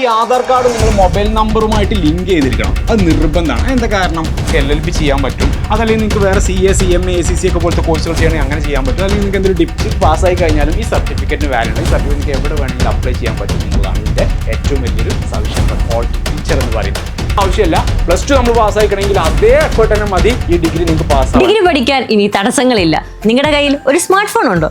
ഈ ആധാർ കാർഡ് നിങ്ങൾ മൊബൈൽ നമ്പറുമായിട്ട് ലിങ്ക് ചെയ്തിരിക്കണം. അത് നിർബന്ധമാണ്. എന്താ കാരണം? എൽ എൽ പി ചെയ്യാൻ പറ്റും. അതല്ലെങ്കിൽ നിങ്ങൾക്ക് വേറെ C A C M A C C ഒക്കെ പോലത്തെ കോഴ്സുകൾ ചെയ്യണമെങ്കിൽ അങ്ങനെ ചെയ്യാൻ പറ്റും. അല്ലെങ്കിൽ നിങ്ങൾക്ക് എന്തൊരു ഡിപ്റ്റ് പാസ്സായി കഴിഞ്ഞാലും ഈ സർട്ടിഫിക്കറ്റിന് ഉണ്ട്. ഈ സർട്ടിഫിക്കറ്റ് എവിടെ വേണമെങ്കിലും അപ്ലൈ ചെയ്യാൻ പറ്റും എന്നുള്ളതാണ് ഇതിന്റെ ഏറ്റവും വലിയൊരു സവിശേഷത ഓൾ ടീച്ചർ എന്ന് പറയുന്നത്. ആവശ്യമില്ല. പ്ലസ് ടു നമ്മൾ പാസ്സായിക്കണമെങ്കിൽ അതേ എഫേർട്ട് തന്നെ മതി. ഈ ഡിഗ്രി നിങ്ങൾക്ക് പാസ്സാവും ഡിഗ്രി പഠിക്കാൻ ഇനി തടസ്സങ്ങളില്ല. നിങ്ങളുടെ കയ്യിൽ ഒരു സ്മാർട്ട് ഫോൺ ഉണ്ടോ?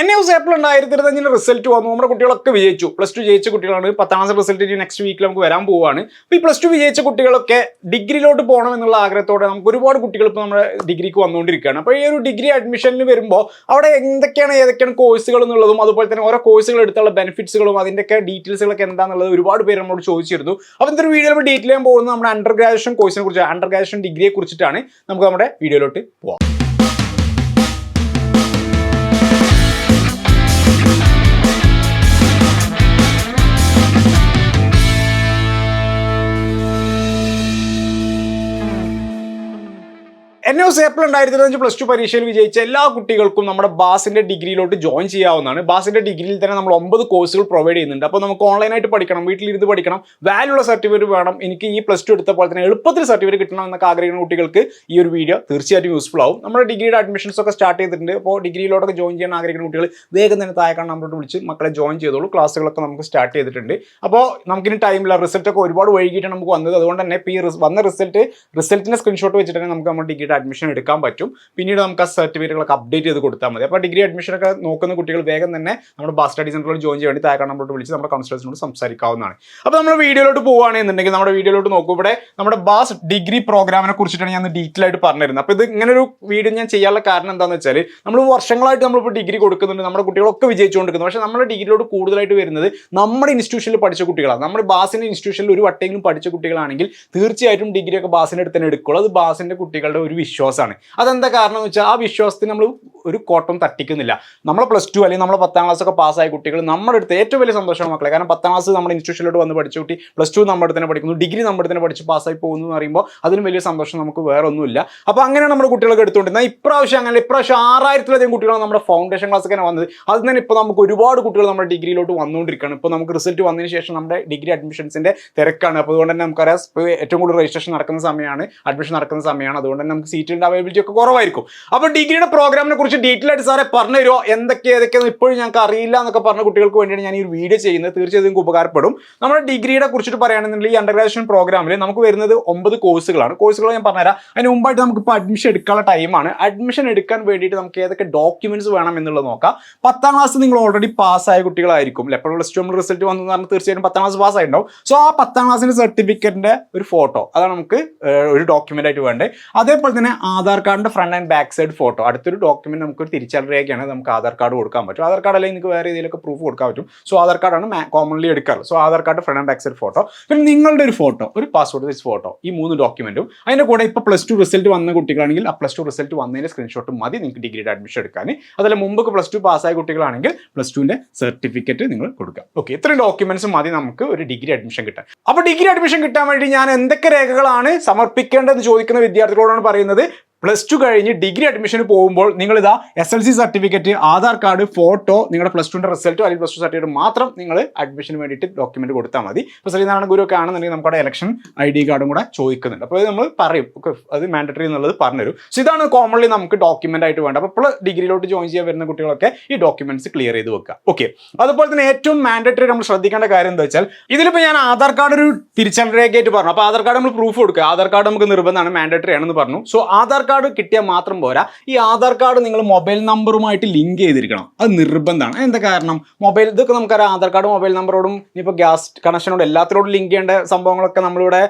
എൻ എസ് ഏപ്രിൽ രണ്ടായിരത്തി ഇരുപത്തഞ്ചിന് റിസൾട്ട് വന്നു. നമ്മുടെ കുട്ടികളൊക്കെ വിജയിച്ചു. പ്ലസ് ടു ജയിച്ച കുട്ടികളാണ്. പത്താം ക്ലാസ് റിസൾട്ട് ഇനി നെക്സ്റ്റ് വീക്കിൽ നമുക്ക് വരാൻ പോവുകയാണ് അപ്പോൾ ഈ പ്ലസ് ടു വിജയിച്ച കുട്ടികളൊക്കെ ഡിഗ്രിയിലോട്ട് പോകണം എന്നുള്ള ആഗ്രഹത്തോടെ നമുക്ക് ഒരുപാട് കുട്ടികൾ ഇപ്പോൾ നമ്മുടെ ഡിഗ്രിക്ക് വന്നുകൊണ്ടിരിക്കുകയാണ്. അപ്പോൾ ഈ ഒരു ഡിഗ്രി അഡ്മിഷനിൽ വരുമ്പോൾ അവിടെ എന്തൊക്കെയാണ് ഏതൊക്കെയാണ് കോഴ്സുകൾ എന്നുള്ളതും അതുപോലെ തന്നെ ഓരോ കോഴ്സുകൾ എടുത്തുള്ള ബെനിഫിറ്റ്സുകളും അതിന്റെയൊക്കെ ഡീറ്റെയിൽസുകളൊക്കെ എന്താണെന്നുള്ളത് ഒരുപാട് പേര് നമ്മളോട് ചോദിച്ചിരുന്നു. അപ്പോൾ ഇന്നൊരു ഒരു വീഡിയോ നമ്മൾ ഡീറ്റെയിൽ ചെയ്യാൻ പോകുന്നത് നമ്മുടെ അണ്ടർ ഗ്രാജുവേഷൻ കോഴ്സിനെ കുറിച്ച് അണ്ടർ ഗ്രാജുവേഷൻ ഡിഗ്രിയെ കുറിച്ചിട്ടാണ്. നമുക്ക് നമ്മുടെ വീഡിയോയിലോട്ട് പോകാം എൻ എസ് ഏപ്രിൽ രണ്ടായിരത്തി ഇരുപത്തഞ്ച് പ്ലസ് ടു പരീക്ഷയിൽ വിജയിച്ച എല്ലാ കുട്ടികൾക്കും നമ്മുടെ ബാസിന്റെ ഡിഗ്രിയിലോട്ട് ജോയിൻ ചെയ്യാവുന്നതാണ്. ബാസിന്റെ ഡിഗ്രിയിൽ തന്നെ നമ്മൾ ഒമ്പത് കോഴ്സുകൾ പ്രൊവൈഡ് ചെയ്യുന്നുണ്ട്. അപ്പോൾ നമുക്ക് ഓൺലൈനായിട്ട് പഠിക്കണം വീട്ടിലിരുന്ന് പഠിക്കണം. വാല്യൂ ഉള്ള സർട്ടിഫിക്കറ്റ് വേണം. എനിക്ക് ഈ പ്ലസ് ടു എടുത്ത പോലെ തന്നെ എളുപ്പത്തിൽ സർട്ടിഫിക്കറ്റ് കിട്ടണം എന്നൊക്കെ ആഗ്രഹിക്കുന്ന കുട്ടികൾക്ക് ഈ ഒരു വീഡിയോ തീർച്ചയായിട്ടും യൂസ്ഫുൾ ആവും. നമ്മുടെ ഡിഗ്രിയുടെ അഡ്മിഷൻസ് ഒക്കെ സ്റ്റാർട്ട് ചെയ്തിട്ടുണ്ട്. അപ്പോൾ ഡിഗ്രിയിലോട്ടൊക്കെ ജോയിൻ ചെയ്യാൻ ആഗ്രഹിക്കുന്ന കുട്ടികൾ വേഗം തന്നെ താഴെ നമ്മളോട് വിളിച്ച് മക്കളെ ജോയിൻ ചെയ്തോളൂ. ക്ലാസ്സുകളൊക്കെ നമുക്ക് സ്റ്റാർട്ട് ചെയ്തിട്ടുണ്ട്. അപ്പോൾ നമുക്കിനി ടൈമില്ല റിസൾട്ട് ഒക്കെ ഒരുപാട് വൈകിട്ടാണ് നമുക്ക് വന്നത്. അതുകൊണ്ട് തന്നെ ഇപ്പോൾ ഈ വന്ന റിസൾട്ട് റിസൾട്ടിന്റെ സ്ക്രീൻഷോട്ട് വെച്ചിട്ട് നമുക്ക് നമ്മുടെ ഡിഗ്രിയുടെ അഡ്മിഷൻ എടുക്കാൻ പറ്റും. പിന്നീട് നമുക്ക് ആ സർട്ടിഫിക്കറ്റുകളൊക്കെ അപ്ഡേറ്റ് ചെയ്ത് കൊടുത്താൽ മതി. അപ്പോൾ ഡിഗ്രി അഡ്മിഷൻ ഒക്കെ നോക്കുന്ന കുട്ടികൾ വേഗം തന്നെ നമ്മുടെ ബാസ് സ്റ്റഡി സെന്ററിൽ ജോയിൻ ചെയ്യാൻ വേണ്ടി താഴെ നമ്മളോട് വിളിച്ച് നമ്മുടെ കൗൺസിലേഴ്സിനോട് സംസാരിക്കാവുന്നതാണ്. അപ്പോൾ നമ്മൾ വീഡിയോയിലോട്ട് പോവുകയാണെന്നുണ്ടെങ്കിൽ നമ്മുടെ വീഡിയോയിലോട്ട് നോക്കൂ. ഇവിടെ നമ്മുടെ ബാസ് ഡിഗ്രി പ്രോഗ്രാമിനെ കുറിച്ചിട്ടാണ് ഞാൻ ഡീറ്റെയിൽ ആയിട്ട് പറഞ്ഞിരുന്നത്. അപ്പോൾ ഇത് ഇങ്ങനെ ഒരു വീഡിയോ ഞാൻ ചെയ്യാനുള്ള കാരണം എന്താണെന്ന് വെച്ചാൽ നമ്മൾ വർഷങ്ങളായിട്ട് നമ്മളിപ്പോൾ ഡിഗ്രി കൊടുക്കുന്നുണ്ട്. നമ്മുടെ കുട്ടികളൊക്കെ വിജയിച്ചുകൊണ്ടിരിക്കുന്നു. പക്ഷേ നമ്മുടെ ഡിഗ്രിയിലോട്ട് കൂടുതലായിട്ട് വരുന്നത് നമ്മുടെ ഇൻസ്റ്റിറ്റ്യൂഷനിൽ പഠിച്ച കുട്ടികളാണ്. നമ്മുടെ ബാസിന്റെ ഇൻസ്റ്റിറ്റ്യൂഷനിൽ ഒരു വട്ടെങ്കിലും പഠിച്ച കുട്ടികളാണെങ്കിൽ തീർച്ചയായിട്ടും ഡിഗ്രി ഒക്കെ ബാസിന്റെ അടുത്ത് തന്നെ എടുക്കുള്ളൂ. അത് ബാസിന്റെ കുട്ടികളുടെ ഒരു വിശ്വാസമാണ്. അതെന്താ കാരണം എന്ന് വെച്ചാൽ ആ വിശ്വാസത്തിന് നമ്മൾ ഒരു കോട്ടം തട്ടിക്കുന്നില്ല. നമ്മൾ പ്ലസ് ടു അല്ലെങ്കിൽ നമ്മൾ പത്താം ക്ലാസ് ഒക്കെ പാസ്സായ കുട്ടികൾ നമ്മുടെ അടുത്ത് ഏറ്റവും വലിയ സന്തോഷമാണ് മക്കളെ. കാരണം പത്താം ക്ലാസ് നമ്മുടെ ഇൻസ്റ്റിറ്റ്യൂഷനിലോട്ട് വന്ന് പഠിച്ചു കുട്ടി പ്ലസ് ടു നമ്മുടെ തന്നെ പഠിക്കുന്നു. ഡിഗ്രി നമ്മുടെ തന്നെ പഠിച്ച് പാസ്സായി പോകുന്നു എന്ന് പറയുമ്പോൾ അതിന് വലിയ സന്തോഷം നമുക്ക് വേറെ ഒന്നുമില്ല അപ്പോൾ അങ്ങനെയാണ് നമ്മുടെ കുട്ടികളൊക്കെ എടുത്തുകൊണ്ടിരുന്നത് ഇപ്രാവശ്യം അങ്ങനെ ഇപ്രാവശ്യം ആറായിരത്തിലധികം കുട്ടികളാണ് നമ്മുടെ ഫൗണ്ടേഷൻ ക്ലാസ് ഒക്കെ വന്നത്. അത് തന്നെ ഇപ്പോൾ നമുക്ക് ഒരുപാട് കുട്ടികൾ നമ്മുടെ ഡിഗ്രിയിലോട്ട് വന്നുകൊണ്ടിരിക്കുകയാണ് ഇപ്പോൾ നമുക്ക് റിസൾട്ട് വന്നതിന് ശേഷം നമ്മുടെ ഡിഗ്രി അഡ്മിഷൻസിന്റെ തിരക്കാണ്. അപ്പോൾ അതുകൊണ്ട് തന്നെ നമുക്കറിയാം ഏറ്റവും കൂടുതൽ രജിസ്ട്രേഷൻ നടക്കുന്ന സമയമാണ് അഡ്മിഷൻ നടക്കുന്ന സമയമാണ് അതുകൊണ്ട് തന്നെ നമുക്ക് സീറ്റിന്റെ അവൈലബിലിറ്റി ഒക്കെ കുറവായിരിക്കും. അപ്പോൾ ഡിഗ്രിയുടെ പ്രോഗ്രാമിനെ ഡീറ്റെയിൽ ആയിട്ട് സാറെ പറഞ്ഞു തരുമോ എന്തൊക്കെ ഏതൊക്കെയാണ് ഇപ്പോഴും ഞങ്ങൾക്ക് അറിയില്ല എന്നൊക്കെ പറഞ്ഞ കുട്ടികൾക്ക് വേണ്ടിയാണ് ഞാൻ ഈ വീഡിയോ ചെയ്യുന്നത്. തീർച്ചയായും നിങ്ങൾക്ക് ഉപകാരപ്പെടും. നമ്മുടെ ഡിഗ്രിയുടെ കുറിച്ചിട്ട് പറയുകയാണെന്നുണ്ടെങ്കിൽ ഈ അണ്ടർ ഗ്രാജുവേഷൻ പ്രോഗ്രാമിൽ നമുക്ക് വരുന്നത് ഒമ്പത് കോഴ്സുകളാണ് കോഴ്സുകൾ ഞാൻ പറഞ്ഞുതരാം. അതിന് മുമ്പായിട്ട് നമുക്ക് ഇപ്പോൾ അഡ്മിഷൻ എടുക്കാനുള്ള ടൈമാണ് അഡ്മിഷൻ എടുക്കാൻ വേണ്ടിയിട്ട് നമുക്ക് ഏതൊക്കെ ഡോക്യുമെന്റ്സ് വേണം എന്നുള്ളത് നോക്കാം. പത്താം ക്ലാസ് നിങ്ങൾ ഓൾറെഡി പാസ്സായ കുട്ടികളായിരിക്കും. ഇപ്പോൾ പ്ലസ് ടു റിസൾട്ട് വന്നു പറഞ്ഞാൽ തീർച്ചയായും പത്താം ക്ലാസ് പാസ് ആയിട്ടുണ്ടാവും. സോ ആ പത്താം ക്ലാസ്സിന്റെ സർട്ടിഫിക്കറ്റിന്റെ ഒരു ഫോട്ടോ അതാണ് നമുക്ക് ഒരു ഡോക്യുമെന്റ് ആയിട്ട് വേണ്ടത്. അതേപോലെ തന്നെ ആധാർ കാർഡിന്റെ front and back side photo അടുത്തൊരു ഡോക്യുമെന്റ് നമുക്ക് തിരിച്ചറി നമുക്ക് ആധാർ കാർഡ് കൊടുക്കാൻ പറ്റും. ആധാർ കാർഡ് അല്ലെങ്കിൽ നിങ്ങൾക്ക് വേറെ രീതിയിലൊക്കെ പ്രൂഫ് കൊടുക്കാൻ പറ്റും. സോ ആധാർ കാർഡാണ് കോമൺലി എടുക്കാറ്. So Aadhaar card front and back side photo പിന്നെ നിങ്ങളുടെ ഒരു ഫോട്ടോ ഒരു പാസ്പോർട്ട് സൈസ് ഫോട്ടോ ഈ മൂന്ന് ഡോക്യുമെന്റും അതിന്റെ കൂടെ ഇപ്പോൾ പ്ലസ് ടു റിസൾട്ട് വന്ന കുട്ടികളാണെങ്കിൽ ആ പ്ലസ് ടു റിസൾട്ട് വന്നതിന്റെ സ്ക്രീൻഷോട്ട് മതി നിങ്ങൾക്ക് ഡിഗ്രിയുടെ അഡ്മിഷൻ എടുക്കാൻ. അതല്ല മുമ്പ് പ്ലസ് ടു പാസ്സായ കുട്ടികളാണെങ്കിൽ പ്ലസ് ടുവിന്റെ സർട്ടിഫിക്കറ്റ് നിങ്ങൾ കൊടുക്കുക ഓക്കെ ഇത്രയും ഡോക്യുമെന്റ്സ് മതി നമുക്ക് ഒരു ഡിഗ്രി അഡ്മിഷൻ കിട്ടാൻ. അപ്പോൾ ഡിഗ്രി അഡ്മിഷൻ കിട്ടാൻ വേണ്ടി ഞാൻ എന്തൊക്കെ രേഖകളാണ് സമർപ്പിക്കേണ്ടതെന്ന് ചോദിക്കുന്ന വിദ്യാർത്ഥികളോടാണ് പറയുന്നത്. പ്ലസ് ടു കഴിഞ്ഞ് ഡിഗ്രി അഡ്മിഷന് പോകുമ്പോൾ നിങ്ങൾ ഇതാ S L C certificate Aadhaar card photo നിങ്ങളുടെ പ്ലസ് ടുവിന്റെ റിസൾട്ടോ അല്ലെങ്കിൽ പ്ലസ് ടു സർട്ടിഫിക്കറ്റ് മാത്രം നിങ്ങൾ അഡ്മിഷന് വേണ്ടിയിട്ട് ഡോക്യുമെന്റ് കൊടുത്താൽ മതി. ഇപ്പോൾ ശ്രീനാരായണ ഗുരു ഒക്കെ ആണെന്നുണ്ടെങ്കിൽ നമുക്കവിടെ ഇലക്ഷൻ ഐ ഡി കാർഡും കൂടെ ചോദിക്കുന്നുണ്ട്. അപ്പോൾ നമ്മൾ പറയും. അത് മാൻഡറ്ററി എന്നുള്ളത് പറഞ്ഞുതരും. സോ ഇതാണ് കോമൺലി നമുക്ക് ഡോക്യുമെന്റ് ആയിട്ട് വേണ്ട അപ്പോൾ ഡിഗ്രിയിലോട്ട് ജോയിൻ ചെയ്യാൻ വരുന്ന കുട്ടികളൊക്കെ ഈ ഡോക്യുമെന്റ്സ് ക്ലിയർ ചെയ്ത് വെക്കുക. ഓക്കെ അതുപോലെ തന്നെ ഏറ്റവും മാൻഡറ്ററി നമ്മൾ ശ്രദ്ധിക്കേണ്ട കാര്യം എന്താ വെച്ചാൽ ഇതിലിപ്പോൾ ഞാൻ ആധാർ കാർഡ് ഒരു തിരിച്ചറിയാക്കായിട്ട് പറഞ്ഞു. അപ്പോൾ ആധാർ കാർഡ് നമ്മൾ പ്രൂഫ് കൊടുക്കുക. ആധാർ കാർഡ് നമുക്ക് നിർബന്ധമാണ് മാൻഡറ്ററി ആണെന്ന് പറഞ്ഞു. സോ ആധാർ കാർഡ് കിട്ടിയാൽ മാത്രം പോരാ. ഈ ആധാർ കാർഡ് നിങ്ങൾ മൊബൈൽ നമ്പറുമായിട്ട് ലിങ്ക് ചെയ്തിരിക്കണം. അത് നിർബന്ധമാണ്. എന്താ കാരണം? മൊബൈൽ ഇതൊക്കെ നമുക്കറിയാം. ആധാർ കാർഡ് മൊബൈൽ നമ്പറോടും ഇപ്പോൾ ഗ്യാസ് കണക്ഷനോടും എല്ലാത്തിനോടും ലിങ്ക് ചെയ്യേണ്ട സംഭവങ്ങളൊക്കെ നമ്മളിവിടെ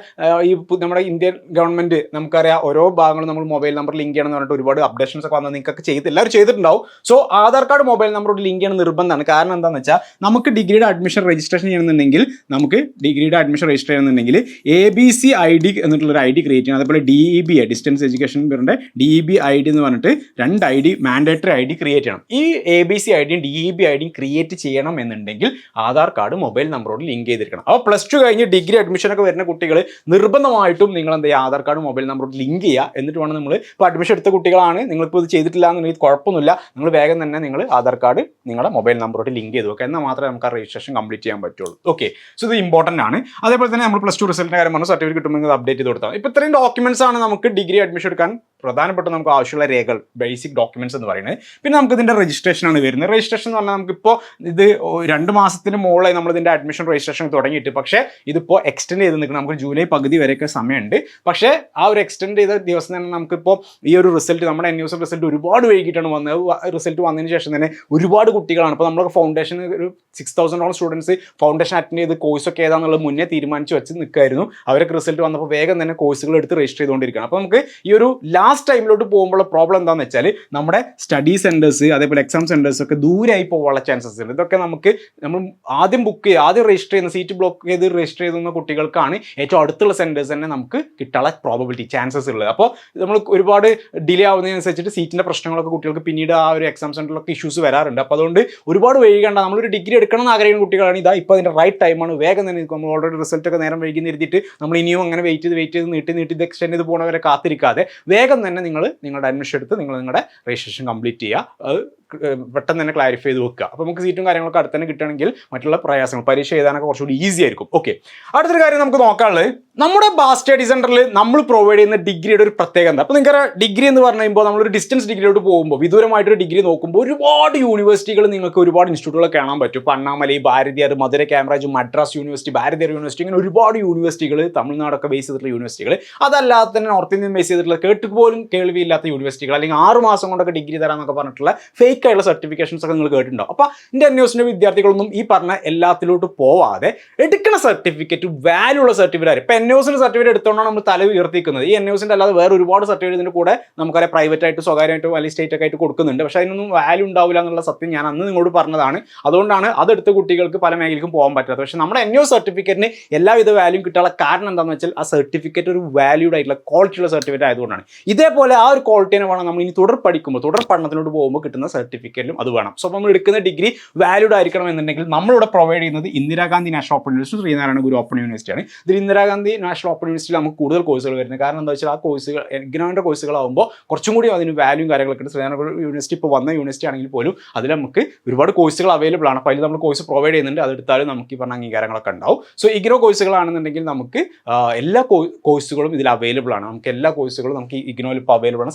ഈ നമ്മുടെ ഇന്ത്യൻ ഗവൺമെന്റ് നമുക്കറിയാം. ഓരോ ഭാഗങ്ങളും നമ്മൾ മൊബൈൽ നമ്പർ ലിങ്ക് ചെയ്യണം എന്ന് പറഞ്ഞിട്ട് ഒരുപാട് അപ്ഡേഷൻസ് ഒക്കെ വന്നത് നിങ്ങൾക്ക് ചെയ്ത് എല്ലാവരും ചെയ്തിട്ടുണ്ടാവും. സോ ആധാർ കാർഡ് മൊബൈൽ നമ്പറോട് ലിങ്ക് ചെയ്യണം നിർബന്ധമാണ്. കാരണം എന്താണെന്ന് വെച്ചാൽ നമുക്ക് ഡിഗ്രിയുടെ അഡ്മിഷൻ രജിസ്ട്രേഷൻ ചെയ്യണമെന്നുണ്ടെങ്കിൽ നമുക്ക് ഡിഗ്രിയുടെ അഡ്മിഷൻ രജിസ്റ്റർ ചെയ്യണമെന്നുണ്ടെങ്കിൽ A B C I D എന്നിട്ടുള്ള ഒരു ഐ ഡി ക്രിയേറ്റ് ചെയ്യണം. അതുപോലെ D E B distance education ബിറിന്റെ D E B I D എന്ന് പറഞ്ഞിട്ട് രണ്ട് I D mandatory I D create ചെയ്യണം. ഈ എ ബി സി ഐ ഡിയും ഡി ബി ഐ ഡിയും ക്രിയേറ്റ് ചെയ്യണം എന്നുണ്ടെങ്കിൽ ആധാർ കാർഡ് മൊബൈൽ നമ്പറോട് ലിങ്ക് ചെയ്തിരിക്കണം. അപ്പോൾ പ്ലസ് ടു കഴിഞ്ഞ് ഡിഗ്രി അഡ്മിഷൻ ഒക്കെ വരുന്ന കുട്ടികൾ നിർബന്ധമായിട്ടും നിങ്ങൾ എന്താ ചെയ്യുക? ആധാർ കാർഡ് മൊബൈൽ നമ്പറോട് ലിങ്ക് ചെയ്യുക. എന്നിട്ട് വേണം നമ്മൾ ഇപ്പോൾ അഡ്മിഷൻ എടുത്ത കുട്ടികളാണ്. നിങ്ങളിപ്പോൾ ഇത് ചെയ്തിട്ടില്ല എന്നുണ്ടെങ്കിൽ കുഴപ്പമൊന്നുമില്ല. നിങ്ങൾ വേഗം തന്നെ നിങ്ങൾ ആധാർ കാർഡ് നിങ്ങളുടെ മൊബൈൽ നമ്പറോട് ലിങ്ക് ചെയ്ത് വെക്കുക. എന്നാൽ മാത്രമേ നമുക്ക് ആ രജിസ്ട്രേഷൻ കംപ്ലീറ്റ് ചെയ്യാൻ പറ്റുള്ളൂ. ഓക്കെ സോ ഇത് ഇമ്പോർട്ടന്റ് ആണ്. അതേപോലെ തന്നെ നമ്മൾ പ്ലസ് ടു റിസൾട്ടിന്റെ കാര്യം പറഞ്ഞു സർട്ടിഫിക്കറ്റ് കിട്ടുമ്പോൾ അപ്ഡേറ്റ് ചെയ്ത് കൊടുത്താൽ ഇപ്പോൾ ഇത്രയും ഡോക്യുമെന്റ്സ് ആണ് നമുക്ക് ഡിഗ്രി അഡ്മിഷൻ എടുക്കാൻ പ്രധാനപ്പെട്ട നമുക്ക് ആവശ്യമുള്ള രേഖകൾ ബേസിക് ഡോക്യുമെന്റ്സ് എന്ന് പറയുന്നത്. പിന്നെ നമുക്ക് ഇതിന്റെ രജിസ്ട്രേഷൻ ആണ് വരുന്നത്. രജിസ്ട്രേഷൻ എന്ന് പറഞ്ഞാൽ നമുക്കിപ്പോൾ ഇത് രണ്ട് മാസത്തിന് മുകളിലായി നമ്മൾ ഇതിന്റെ അഡ്മിഷൻ രജിസ്ട്രേഷൻ തുടങ്ങിയിട്ട്. പക്ഷേ ഇതിപ്പോൾ എക്സ്റ്റെൻഡ് ചെയ്ത് നിൽക്കുന്നത് നമുക്ക് ജൂലൈ പകുതി വരെയൊക്കെ സമയമുണ്ട്. പക്ഷേ ആ ഒരു എക്സ്റ്റെൻഡ് ചെയ്ത ദിവസം തന്നെ നമുക്കിപ്പോൾ ഈ ഒരു റിസൾട്ട് നമ്മുടെ എൻ യൂസർ റിസൾട്ട് ഒരുപാട് വൈകിട്ടാണ് വന്നത്. റിസൾട്ട് വന്നതിന് ശേഷം തന്നെ ഒരുപാട് കുട്ടികളാണ്. ഇപ്പോൾ നമ്മളൊക്കെ ഫൗണ്ടേഷൻ ഒരു സിക്സ് തൗസൻഡോളം സ്റ്റുഡൻസ് ഫൗണ്ടേഷൻ അറ്റൻഡ് ചെയ്ത് കോഴ്സൊക്കെ ഏതാണെന്നുള്ളത് മുന്നേ തീരുമാനിച്ച് വെച്ച് നിൽക്കായിരുന്നു അവരൊക്കെ റിസൾട്ട് വന്നപ്പോൾ വേഗം തന്നെ കോഴ്സുകൾ എടുത്ത് രജിസ്റ്റർ ചെയ്തുകൊണ്ടിരിക്കുകയാണ്. അപ്പോൾ നമുക്ക് ഈ ഒരു ലാസ്റ്റ് ടൈമിലോട്ട് പോകുമ്പോൾ പ്രോബ്ലം എന്താണെന്ന് വെച്ചാൽ നമ്മുടെ സ്റ്റഡി സെന്റേഴ്സ് അതേപോലെ എക്സാം സെന്റേഴ്സ് ഒക്കെ ദൂരമായി പോകാനുള്ള ചാൻസസ് ഉണ്ട്. ഇതൊക്കെ നമുക്ക് നമ്മൾ ആദ്യം ബുക്ക് ചെയ്യുക ആദ്യം രജിസ്റ്റർ ചെയ്യുന്ന സീറ്റ് ബ്ലോക്ക് ചെയ്ത് രജിസ്റ്റർ ചെയ്യുന്ന കുട്ടികൾക്കാണ് ഏറ്റവും അടുത്തുള്ള സെന്റേഴ്സ് തന്നെ നമുക്ക് കിട്ടാനുള്ള പ്രോബിലിറ്റി ചാൻസസ് ഉള്ളത്. അപ്പോൾ നമ്മൾ ഒരുപാട് ഡിലേ ആവുന്നതിനനുസരിച്ചിട്ട് സീറ്റിന്റെ പ്രശ്നങ്ങളൊക്കെ കുട്ടികൾക്ക് പിന്നീട് ആ ഒരു എക്സാം സെന്ററിലൊക്കെ ഇഷ്യൂസ് വരാറുണ്ട്. അപ്പോൾ അതുകൊണ്ട് ഒരുപാട് വൈകേണ്ട നമ്മളൊരു ഡിഗ്രി എടുക്കണം എന്ന് ആഗ്രഹിക്കുന്ന കുട്ടികളാണ്. ഇതാ ഇപ്പോൾ അതിന്റെ റൈറ്റ് ടൈമാണ് വേഗം തന്നെ നമ്മൾ ഓൾറെഡി റിസൾട്ടൊക്കെ നേരം വൈകി നിർത്തിയിട്ട് നമ്മൾ ഇനിയും അങ്ങനെ വെയിറ്റ് ചെയ്ത് വെയിറ്റ് ചെയ്ത് നീട്ടി നീട്ടി ഇത് എക്സ്റ്റെൻഡ് ചെയ്ത് പോകണവരെ കാത്തിരിക്കാതെ വേഗം തന്നെ നിങ്ങൾ നിങ്ങളുടെ അഡ്മിഷൻ എടുത്ത് നിങ്ങൾ നിങ്ങളുടെ രജിസ്ട്രേഷൻ കംപ്ലീറ്റ് ചെയ്യുക. പെട്ടെന്ന് തന്നെ ക്ലാരിഫൈ ചെയ്ത് വെക്കുക. അപ്പോൾ നമുക്ക് സീറ്റും കാര്യങ്ങളൊക്കെ അടുത്ത് തന്നെ കിട്ടുകയാണെങ്കിൽ മറ്റുള്ള പ്രയാസങ്ങൾ പരീക്ഷ എഴുതാനൊക്കെ കുറച്ചുകൂടി ഈസി ആയിരിക്കും. ഓക്കെ അടുത്തൊരു കാര്യം നമുക്ക് നോക്കാനുള്ളത്. നമ്മുടെ ബാസ് സ്റ്റഡി നമ്മൾ പ്രൊവൈഡ് ചെയ്യുന്ന ഡിഗ്രിയുടെ ഒരു പ്രത്യേകത അപ്പോൾ നിങ്ങൾക്ക് ഡിഗ്രി എന്ന് പറഞ്ഞു കഴിയുമ്പോൾ നമ്മളൊരു ഡിസ്റ്റൻസ് ഡിഗ്രിയിലോട്ട് പോകുമ്പോൾ വിദൂരമായിട്ടൊരു ഡിഗ്രി നോക്കുമ്പോൾ ഒരുപാട് യൂണിവേഴ്സിറ്റികൾ നിങ്ങൾക്ക് ഒരുപാട് ഇൻസ്റ്റിറ്റ്യൂട്ടുകൾ കാണാൻ പറ്റും. ഇപ്പോൾ അണ്ണാമലൈ ഭാരതിയാർ മധുര ക്യാമറാജ് മദ്രാസ് യൂണിവേഴ്സിറ്റി ഭാരതിയാർ യൂണിവേഴ്സിറ്റി ഇങ്ങനെ ഒരുപാട് യൂണിവേഴ്സിറ്റികൾ തമിഴ്നാടൊക്കെ ബേസ് ചെയ്തിട്ടുള്ള യൂണിവേഴ്സിറ്റികൾ അതല്ലാതെ തന്നെ നോർത്ത് ഇന്ത്യൻ ബേസ് ചെയ്തിട്ടുള്ള കേട്ട് പോലും കേൾവിയില്ലാത്ത യൂണിവേഴ്സിറ്റികൾ അല്ലെങ്കിൽ ആറ് മാസം കൊണ്ടൊക്കെ ഡിഗ്രി തരാമെന്നൊക്കെ പറഞ്ഞിട്ടുള്ള ഫേക്ക് ആയിട്ടുള്ള സർട്ടിഫിക്കേഷൻസ് ഒക്കെ നിങ്ങൾ കേട്ടിട്ടുണ്ടാവും അപ്പോൾ എന്റെ അന്വേഷണ വിദ്യാർത്ഥികളൊന്നും ഈ പറഞ്ഞ എല്ലാത്തിലോട്ട് പോവാതെ എടുക്കുന്ന സർട്ടിഫിക്കറ്റ് വാല്യൂ ഉള്ള സർട്ടിഫിക്കറ്റ് ഇപ്പോൾ എൻ ന്യൂസിന്റെ സർട്ടിഫിക്കറ്റ് എടുത്തുകൊണ്ടാണ് നമ്മൾ തല ഉയർത്തിക്കുന്നത് ഈ എൻ അല്ലാതെ വേറെ ഒരുപാട് സർട്ടിഫിക്കറ്റ് ഇതിന്റെ കൂടെ നമുക്കറിയാം പ്രൈവറ്റ് ആയിട്ട് സ്വകാര്യമായിട്ട് അല്ലെങ്കിൽ സ്റ്റേറ്റ് ഒക്കെ ആയിട്ട് കൊടുക്കുന്നുണ്ട്. പക്ഷേ അതിനൊന്നും വാല്യൂ ഉണ്ടാവില്ല എന്നുള്ള സത്യം ഞാൻ അന്ന് നിങ്ങളോട് പറഞ്ഞതാണ്. അതുകൊണ്ടാണ് അതെടുത്ത് കുട്ടികൾക്ക് പല മേഖലയ്ക്കും പോകാൻ പറ്റാത്തത്. പക്ഷേ നമ്മുടെ എൻ സർട്ടിഫിക്കറ്റിന് എല്ലാവിധ വാല്യൂ കിട്ടാനുള്ള കാരണം എന്താണെന്ന് വെച്ചാൽ ആ സർട്ടിഫിക്കറ്റ് ഒരു വാല്യൂഡ് ആയിട്ടുള്ള ക്വാളിറ്റിയുള്ള സർട്ടിഫിക്കറ്റ് ആയതുകൊണ്ടാണ്. ഇതേപോലെ ആ ഒരു ക്വാളിറ്റിനെ വേണം നമ്മൾ ഇനി തുടർ പഠിക്കുമ്പോൾ തുടർ പഠനത്തിനോട് പോകുമ്പോൾ കിട്ടുന്ന സർട്ടിഫിക്കറ്റിലും അത് വേണം. സോ നമ്മൾ എടുക്കുന്ന ഡിഗ്രി വാലിഡ് ആയിരിക്കണം എന്നുണ്ടെങ്കിൽ നമ്മളിവിടെ പ്രൊവൈഡ് ചെയ്യുന്നത് Indira Gandhi national open university Sree Narayana Guru open യൂണിവേഴ്സിറ്റിയാണ് ഇതിൽ ഇന്ദിരാഗാന്ധി നാഷണൽ ഓപ്പൺ യൂണിവേഴ്സിറ്റിയിൽ നമുക്ക് കൂടുതൽ കോഴ്സുകൾ വരുന്നത്. കാരണം എന്താ വെച്ചാൽ ആ കോഴ്സുകൾ എഗ്നോമിന്റെ കോഴ്സുകളാകുമ്പോൾ കുറച്ചും കൂടി അതിന് വാല്യൂ കാര്യങ്ങളൊക്കെ ഉണ്ട്. ശ്രീനാരായണ യൂണിവേഴ്സിറ്റി ഇപ്പോൾ വന്ന യൂണിവേഴ്സിറ്റി ആണെങ്കിൽ പോലും അതിൽ നമുക്ക് ഒരുപാട് കോഴ്സുകൾ അവൈലബിൾ ആണ്. അപ്പോൾ അതിൽ നമ്മൾ കോഴ്സ് പ്രൊവൈഡ് ചെയ്യുന്നുണ്ട്. അതെടുത്താലും നമുക്ക് ഈ പറഞ്ഞ അംഗീകാരങ്ങളൊക്കെ ഉണ്ടാവും. സോ ഇഗ്രോ കോഴ്സുകളാണെന്നുണ്ടെങ്കിൽ നമുക്ക് എല്ലാ കോഴ്സുകളും ഇതിൽ അവൈലബിൾ ആണ്. നമുക്ക് എല്ലാ കോഴ്സുകളും നമുക്ക് ഇഗ്നോയിൽ ഇപ്പോൾ അവൈലബിൾ ആണ്.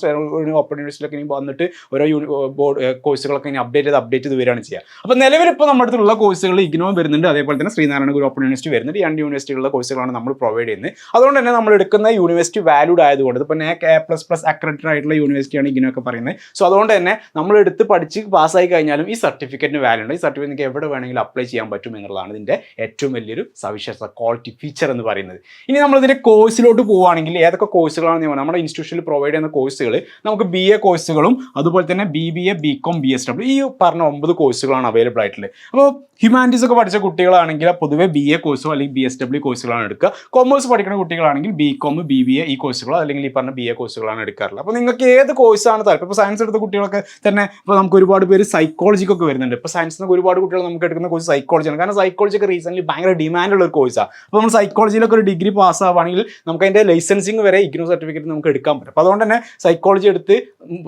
ഓപ്പൺ യൂണിവേഴ്സിറ്റിയിലൊക്കെ ഇനി വന്നിട്ട് ഓരോ യൂണി ബോർഡ് കോഴ്സുകളൊക്കെ ഇനി അപ്ഡേറ്റ് ചെയ്ത് അപ്ഡേറ്റ് ചെയ്ത് വരികയാണ് ചെയ്യുക. അപ്പോൾ നിലവിൽ ഇപ്പോൾ നമ്മുടെ അടുത്തുള്ള കോഴ്സുകൾ ഇഗ്നോ വരുന്നുണ്ട്. അതേപോലെ തന്നെ ശ്രീനാരായണ ഗുരു ഓപ്പൺ യൂണിവേഴ്സിറ്റി വരുന്നുണ്ട്. രണ്ട് യൂണിവേഴ്സിറ്റികളുടെ കോഴ്സുകളാണ് നമ്മൾ പ്രൊവൈഡ് ചെയ്യുന്നത്. അതുകൊണ്ട് തന്നെ നമ്മൾ എടുക്കുന്ന യൂണിവേഴ്സിറ്റി വാല്യൂഡ് ആയതുകൊണ്ട് ഇപ്പോൾ നെ എ പ്ലസ് പ്ലസ് അക്രഡിറ്റഡ് ആയിട്ടുള്ള യൂണിവേഴ്സിറ്റിയാണ് ഇഗ്നോ ഒക്കെ പറയുന്നത്. സോ അതുകൊണ്ട് തന്നെ നമ്മൾ എടുത്ത് പഠിച്ച് പാസ്സായി കഴിഞ്ഞാലും ഈ സർട്ടിഫിക്കറ്റിന് വാല്യൂ ഉണ്ട്. ഈ സർട്ടിഫിക്കറ്റ് നിങ്ങൾക്ക് എവിടെ വേണമെങ്കിലും അപ്ലൈ ചെയ്യാൻ പറ്റും എന്നുള്ളതാണ് ഇതിന്റെ ഏറ്റവും വലിയൊരു സവിശേഷ ക്വാളിറ്റി ഫീച്ചർ എന്ന് പറയുന്നത്. ഇനി നമ്മൾ ഇതിന്റെ കോഴ്സിലോട്ട് പോവുകയാണെങ്കിൽ ഏതൊക്കെ കോഴ്സുകളാണ് നമ്മുടെ ഇൻസ്റ്റിറ്റ്യൂഷനിൽ പ്രൊവൈഡ് ചെയ്യുന്ന കോഴ്സുകൾ നമുക്ക് ബി എ കോഴ്സുകളും അതുപോലെ തന്നെ B B A B com B S W ഈ പറഞ്ഞ ഒമ്പത് കോഴ്സുകളാണ് അവൈലബിൾ ആയിട്ടുള്ളത്. അപ്പോൾ ഹ്യൂമാനിറ്റീസ് ഒക്കെ പഠിച്ച കുട്ടികളാണെങ്കിൽ പൊതുവെ ബി എ കോഴ്സോ അല്ലെങ്കിൽ ബി എസ് ഡബ്ല്യു കോഴ്സുകളാണ് എടുക്കുക. കൊമേഴ്സ് പഠിക്കുന്ന കുട്ടികളാണെങ്കിൽ B com B B A ഈ കോഴ്സുകളോ അല്ലെങ്കിൽ ഈ പറഞ്ഞ ബി എ കോഴ്സുകളാണ് എടുക്കാറുള്ളത്. അപ്പോൾ നിങ്ങൾക്ക് ഏത് കോഴ്സാണ് താല്പര്യം? ഇപ്പോൾ സയൻസ് എടുത്ത കുട്ടികളൊക്കെ തന്നെ ഇപ്പോൾ നമുക്ക് ഒരുപാട് പേര് സൈക്കോളജിക്കൊക്കെ വരുന്നുണ്ട്. ഇപ്പോൾ സയൻസിൽ നിന്ന് ഒരുപാട് കുട്ടികൾ നമുക്ക് എടുക്കുന്ന കോഴ്സ് സൈക്കോളജിയാണ് കാരണം സൈക്കോളജി ഒക്കെ റീസെന്റ്ലി ഭയങ്കര ഡിമാൻഡുള്ള ഒരു കോഴ്സാണ് അപ്പോൾ നമ്മൾ സൈക്കോളജിയിലൊക്കെ ഒരു ഡിഗ്രി പാസ് ആവുകയാണെങ്കിൽ നമുക്ക് അതിന്റെ ലൈസൻസിങ് വരെ ഇഗ്നോ സർട്ടിഫിക്കറ്റ് നമുക്ക് എടുക്കാൻ പറ്റും. അപ്പോൾ അതുകൊണ്ട് തന്നെ സൈക്കോളജി എടുത്ത്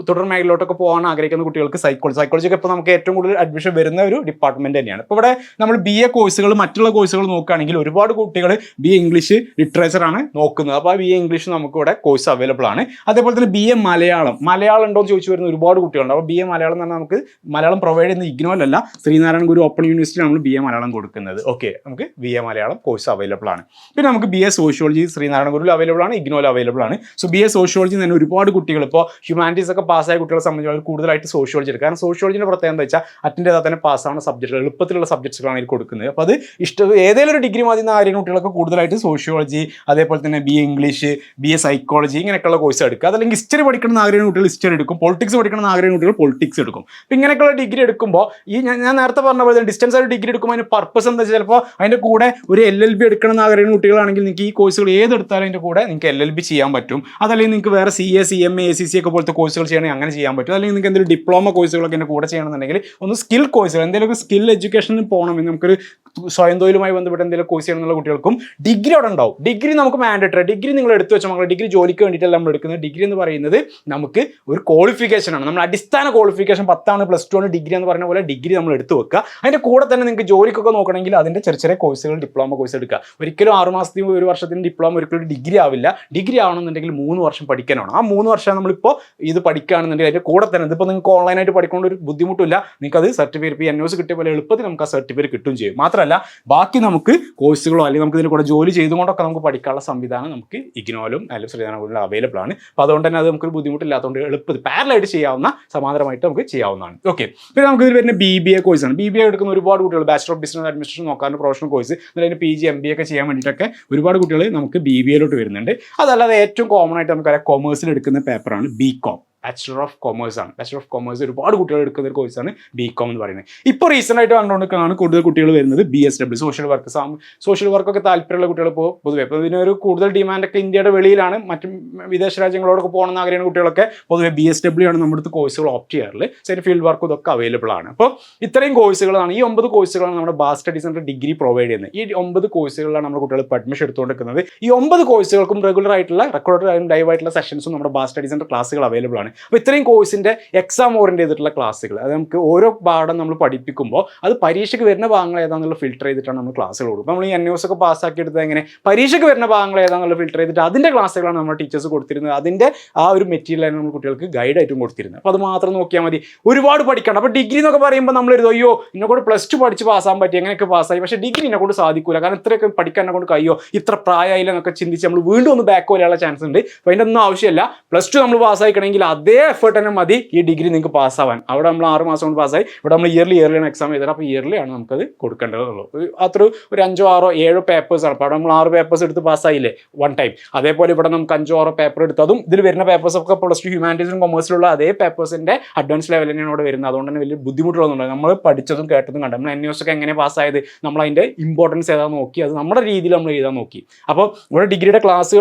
തുടർ മേഖലയിലോട്ടൊക്കെ പോകാൻ ആഗ്രഹിക്കുന്ന കുട്ടികൾക്ക് സൈക്കോളജി സൈക്കോളജി ഒക്കെ ഇപ്പോൾ നമുക്ക് ഏറ്റവും കൂടുതൽ അഡ്മിഷൻ വരുന്ന ഒരു ഡിപ്പാർട്ട്മെന്റ് തന്നെയാണ്. ഇപ്പോൾ ഇവിടെ നമ്മൾ ബി എ കോഴ്സുകൾ മറ്റുള്ള കോഴ്സുകൾ നോക്കുകയാണെങ്കിൽ ഒരുപാട് കുട്ടികൾ ബി എ ഇംഗ്ലീഷ് ലിറ്ററേച്ചർ ആണ് നോക്കുന്നത്. അപ്പോൾ ആ ബി എ ഇംഗ്ലീഷ് നമുക്ക് ഇവിടെ കോഴ്സ് അവൈലബിൾ ആണ്. അതേപോലെ തന്നെ ബി എ മലയാളം. മലയാളം ഉണ്ടോ എന്ന് ചോദിച്ചു വരുന്ന ഒരുപാട് കുട്ടികളുണ്ട്. അപ്പോൾ ബി എ മലയാളം എന്ന് പറഞ്ഞാൽ നമുക്ക് മലയാളം പ്രൊവൈഡ് ചെയ്യുന്ന ഇഗ്നോലല്ല ശ്രീനാരായണ ഗുരു ഓപ്പൺ യൂണിവേഴ്സിറ്റി നമ്മൾ ബി എ മലയാളം കൊടുക്കുന്നത്. ഓക്കെ നമുക്ക് B A Malayalam course available ആണ്. പിന്നെ നമുക്ക് ബി എ സോഷ്യോളജി ശ്രീനാരായണ ഗുരുവിൽ അവൈലബിൾ ആണ് ഇഗ്നോയിൽ അവൈലബിൾ ആണ്. സോ ബി എ സോഷ്യോളജി തന്നെ ഒരുപാട് കുട്ടികൾ ഇപ്പോൾ ഹ്യൂമാനിറ്റീസ് ഒക്കെ പാസ്സായ കുട്ടികളെ സംബന്ധിച്ച് കൂടുതലായിട്ട് സോഷ്യോളജി എടുക്കും കാരണം സോഷ്യോളജിന്റെ പ്രത്യേകത എന്താ വെച്ചാൽ അറ്റൻഡ് തന്നെ പാസ്സാവുന്ന സബ്ജക്റ്റുകൾ എളുപ്പത്തിലുള്ള സബ്ജക്ട്സുകളാണ് ഇതിൽ കൊടുക്കുന്നത്. അപ്പോൾ അത് ഇഷ്ടം ഏതെങ്കിലും ഒരു ഡിഗ്രി മതി ആരെയും കുട്ടികളൊക്കെ കൂടുതലായിട്ട് സോഷ്യോളജി അതേപോലെ തന്നെ B English B A psychology ഇങ്ങനെയൊക്കെയുള്ള കോഴ്സ് എടുക്കുക. അതല്ലെങ്കിൽ ഹിസ്റ്ററി പഠിക്കണം ആഗ്രഹം കുട്ടികൾ ഹിസ്റ്ററി എടുക്കും. പൊളിറ്റിക്സ് പഠിക്കണം ആഗ്രഹം കുട്ടികൾ പൊളിറ്റിക്സ് എടുക്കും. അപ്പോൾ ഇങ്ങനെയൊക്കെയുള്ള ഡിഗ്രി എടുക്കുമ്പോൾ ഈ ഞാൻ നേരത്തെ പറഞ്ഞ പോലെ ഡിസ്റ്റൻസ് ആയിട്ട് ഡിഗ്രി എടുക്കുമ്പോൾ അതിന് പർപ്പസ് എന്താ വെച്ചാൽ ചിലപ്പോൾ അതിന്റെ കൂടെ ഒരു എൽ എൽ ബി എടുക്കണം എന്ന് ആഗ്രഹിക്കുന്ന കുട്ടികളാണെങ്കിൽ നിങ്ങൾക്ക് ഈ കോഴ്സുകൾ ഏതെടുത്താലും അതിന്റെ കൂടെ നിങ്ങൾക്ക് എൽ എൽ ബി ചെയ്യാൻ പറ്റും. അതല്ലെങ്കിൽ നിങ്ങൾക്ക് വേറെ C A C M A C C ഒക്കെ പോലത്തെ കോഴ്സുകൾ ചെയ്യണമെങ്കിൽ അങ്ങനെ ചെയ്യാൻ പറ്റും. അല്ലെങ്കിൽ നിങ്ങൾക്ക് എന്തെങ്കിലും ഡിപ്ലോമ കോഴ്സുകളൊക്കെ എന്റെ കൂടെ ചെയ്യണമെന്നുണ്ടെങ്കിൽ ഒന്ന് സ്കിൽ കോഴ്സുകൾ എന്തെങ്കിലും സ്കിൽ എഡ്യൂക്കേഷനിൽ പോകണമെങ്കിൽ നമുക്കൊരു സ്വയം തൊഴിലുമായി ബന്ധപ്പെട്ട് എന്തെങ്കിലും കോഴ്സ് ചെയ്യണമെന്നുള്ള കുട്ടികൾക്കും ഡിഗ്രി അവിടെ ഉണ്ടാവും. ഡിഗ്രി നമുക്ക് മാൻഡേറ്ററി ഡിഗ്രി നിങ്ങൾ എടുത്തു വെച്ചാൽ നമ്മൾ ഡിഗ്രി ജോലിക്ക് വേണ്ടിയിട്ടല്ല നമ്മൾ എടുക്കുന്നത്. ഡിഗ്രി എന്ന് പറയുന്നത് നമുക്ക് ഒരു ക്വാളിഫിക്കേഷൻ ആണ്. നമ്മൾ അടിസ്ഥാന ക്വാളിഫിക്കേഷൻ പത്താണ് പ്ലസ് ടു ആണ് ഡിഗ്രി എന്ന് പറഞ്ഞ പോലെ ഡിഗ്രി നമ്മൾ എടുത്തു വെക്കുക. അതിന്റെ കൂടെ തന്നെ നിങ്ങൾക്ക് ജോലിക്കൊക്കെ നോക്കണമെങ്കിൽ അതിന്റെ ചെറിയ ചെറിയ കോഴ്സുകൾ ഡിപ്ലോമ കോഴ്സ് എടുക്കുക. ഒരിക്കലും ആറ് മാസത്തിന് ഒരു വർഷത്തിന് ഡിപ്ലോമ ഒരിക്കലും ഡിഗ്രി ആവില്ല. ഡിഗ്രി ആവണമെന്നുണ്ടെങ്കിൽ മൂന്ന് വർഷം പഠിക്കാനാണ്. ആ മൂന്ന് വർഷം നമ്മളിപ്പോൾ ഇത് പഠിക്കുകയാണെന്നുണ്ടെങ്കിൽ അതിന്റെ കൂടെ തന്നെ ഇതിപ്പോൾ നിങ്ങൾക്ക് ഓൺലൈനായിട്ട് പഠിക്കേണ്ട ഒരു ബുദ്ധിമുട്ടില്ല. നിങ്ങൾക്ക് അത് സർട്ടിഫിക്കറ്റ് ഇപ്പോൾ എൻ ഒസ് കിട്ടിയ പോലെ എളുപ്പത്തിൽ നമുക്ക് ആ സർട്ടിഫിക്കറ്റ് കിട്ടും ചെയ്യും. മാത്രമല്ല ബാക്കി നമുക്ക് കോഴ്സുകളോ അല്ലെങ്കിൽ നമുക്ക് ഇതിന് കൂടെ ജോലി ചെയ്തുകൊണ്ടൊക്കെ നമുക്ക് പഠിക്കാനുള്ള സംവിധാനം നമുക്ക് ഇഗ്നോലും അല്ലെങ്കിൽ ശ്രീധരനഗുരിലും അവൈലബിൾ ആണ്. അപ്പോൾ അതുകൊണ്ട് തന്നെ അത് നമുക്കൊരു ബുദ്ധിമുട്ടില്ലാത്തതുകൊണ്ട് എളുപ്പത്തിൽ പാരലായിട്ട് ചെയ്യാവുന്ന സമാന്തരമായിട്ട് നമുക്ക് ചെയ്യാവുന്നതാണ്. ഓക്കെ പിന്നെ നമുക്ക് ഇതിൽ വരുന്ന ബി ബി എ കോഴ്സാണ് ബി ബി എ എടുക്കുന്ന ഒരുപാട് കുട്ടികൾ ബാച്ചലർ ഓഫ് ബിസിനസ് അഡ്മിനിസ്ട്രേഷൻ നോക്കാറുണ്ട് പ്രൊഫഷണൽ കോഴ്സ് അതിന് പി ജി എം ബി ഒക്കെ ചെയ്യാൻ വേണ്ടിയിട്ടൊക്കെ ഒരുപാട് കുട്ടികൾ നമുക്ക് ബി ബി എയിലോട്ട് വരുന്നുണ്ട്. അതല്ലാതെ ഏറ്റവും കോമൺ ആയിട്ട് നമുക്കറിയാം കൊമേഴ്സിൽ എടുക്കുന്ന പേപ്പറാണ് B com bachelor of commerce ആണ്. ബാച്ചലർ ഓഫ് കൊമേഴ്സ് ഒരുപാട് കുട്ടികൾ എടുക്കുന്ന ഒരു കോഴ്സാണ് ബി കോം എന്ന് പറയുന്നത്. ഇപ്പോൾ റീസെന്റ് ആയിട്ട് കണ്ടുകൊണ്ടിരിക്കുകയാണ് കൂടുതൽ കുട്ടികൾ വരുന്നത് B S W social work social വർക്കൊക്കെ താല്പര്യമുള്ള കുട്ടികൾ ഇപ്പോൾ പൊതുവെ. ഇപ്പോൾ ഇതിനൊരു കൂടുതൽ ഡിമാൻഡൊക്കെ ഇന്ത്യയുടെ വെളിയിലാണ്. മറ്റ് വിദേശ രാജ്യങ്ങളോടൊക്കെ പോകണമെന്ന് ആഗ്രഹിക്കുന്ന കുട്ടികളൊക്കെ പൊതുവെ ബി എസ് ഡബ്ല്യൂ ആണ് നമ്മുടെ അടുത്ത് കോഴ്സുകൾ ഓപ്റ്റ് ചെയ്യാറുള്ളത് ചെറിയ ഫീൽഡ് വർക്ക് ഇതൊക്കെ അവൈലബിൾ ആണ്. അപ്പോൾ ഇത്രയും കോഴ്സുകളാണ് ഈ ഒമ്പത് കോഴ്സുകളാണ് നമ്മുടെ ബാസ് സ്റ്റഡി സെന്റർ ഡിഗ്രി പ്രൊവൈഡ് ചെയ്യുന്നത്. ഈ ഒമ്പത് കോഴ്സുകളിലാണ് നമ്മുടെ കുട്ടികൾ അഡ്മിഷൻ എടുത്തുകൊണ്ടിരിക്കുന്നത്. ഈ ഒമ്പത് കോഴ്സുകൾക്കും റെഗുലർ ആയിട്ടുള്ള റെക്കോർഡ് ഡൈവ് ആയിട്ടുള്ള സെഷൻസും നമ്മുടെ ബാസ് സ്റ്റഡി സെന്റർ ക്ലാസ്സുകൾ അവൈലബിൾ ആണ്. അപ്പോൾ ഇത്രയും കോഴ്സിന്റെ എക്സാം ഓറിയന്റ് ചെയ്തിട്ടുള്ള ക്ലാസ്സുകൾ അത് നമുക്ക് ഓരോ പാഠം നമ്മൾ പഠിപ്പിക്കുമ്പോൾ അത് പരീക്ഷയ്ക്ക് വരുന്ന ഭാഗങ്ങൾ ഏതാണെന്നുള്ള ഫിൽട്ടർ ചെയ്തിട്ടാണ് നമ്മൾ ക്ലാസ്സുകൾ കൊടുക്കുക. നമ്മൾ ഈ എൻ ഒക്കെ പാസ്സാക്കി എടുത്തത് എങ്ങനെ? പരീക്ഷയ്ക്ക് വരുന്ന ഭാഗങ്ങൾ ഏതാണെന്നുള്ള ഫിൽട്ടർ ചെയ്തിട്ട് അതിന്റെ ക്ലാസ്സുകളാണ് നമ്മൾ ടീച്ചേഴ്സ് കൊടുത്തിരുന്നത്. അതിന്റെ ആ ഒരു മെറ്റീരിയലാണ് നമ്മൾ കുട്ടികൾക്ക് ഗൈഡായിട്ടും കൊടുത്തിരുന്നത്. അപ്പോൾ അത് മാത്രം നോക്കിയാൽ മതി. ഒരുപാട് പഠിക്കണം. അപ്പോൾ ഡിഗ്രി എന്നൊക്കെ പറയുമ്പോൾ നമ്മൾ എഴുതും അയ്യോ എന്നെ കൊണ്ട് പ്ലസ് ടു പഠിച്ച് പാസ്സാൻ പറ്റി. എങ്ങനെയൊക്കെ പാസ്സായി പക്ഷേ ഡിഗ്രി എന്നെ കൊണ്ട് സാധിക്കില്ല കാരണം ഇത്രയൊക്കെ പഠിക്കാൻ എന്നെ കൊണ്ട് കഴിയോ? ഇത്ര പ്രായമായില്ല എന്നൊക്കെ ചിന്തിച്ച് നമ്മൾ വീണ്ടും ഒന്ന് ബാക്ക് വരാനുള്ള ചാൻസ് ഉണ്ട്. അപ്പോൾ അതിന്റെ ഒന്നും ആവശ്യമില്ല. പ്ലസ് ടു നമ്മൾ പാസ്സായിക്കണമെങ്കിൽ അതേ എഫേർട്ട് തന്നെ മതി ഈ ഡിഗ്രി നിങ്ങൾക്ക് പാസ്സാവാൻ അവിടെ നമ്മൾ ആറ് മാസം കൊണ്ട് പാസ്സായി ഇവിടെ നമ്മൾ ഇയർലി ഇയർലിയാണ് എക്സാം ചെയ്തത് അപ്പോൾ ഇയർലി ആണ് നമുക്കത് കൊടുക്കേണ്ടതുള്ളൂ. അത്ര ഒരു അഞ്ചോ ആറോ ഏഴോ പേപ്പേഴ്സ് ആണ്. അപ്പോൾ അവിടെ നമ്മൾ ആറ് പേപ്പേഴ്സ് എടുത്ത് പാസ്സായില്ലേ വൺ ടൈം അതേപോലെ ഇവിടെ നമുക്ക് അഞ്ചോ ആറോ പേപ്പർ എടുത്തതും ഇതിൽ വരുന്ന പേപ്പേഴ്സ് ഒക്കെ പ്ലസ് ടു ഹ്യൂമാനിറ്റീസിലും കൊമേഴ്സിലുള്ള അതേ പേപ്പേഴ്സിന്റെ അഡ്വാൻസ് ലെവൽ തന്നെയാണ് ഇവിടെ വരുന്നത്. അതുകൊണ്ട് തന്നെ വലിയ ബുദ്ധിമുട്ടുള്ളതുണ്ട് നമ്മൾ പഠിച്ചതും കേട്ടതും കണ്ടു. നമ്മൾ എൻ ഒക്കെ എങ്ങനെ പാസ്സായത് നമ്മൾ അതിന്റെ ഇമ്പോർട്ടൻസ് ഏതാ നോക്കി. അത് നമ്മുടെ രീതിയിൽ നമ്മൾ എഴുതാൻ നോക്കി. അപ്പോൾ ഇവിടെ ഡിഗ്രിയുടെ ക്ലാസ്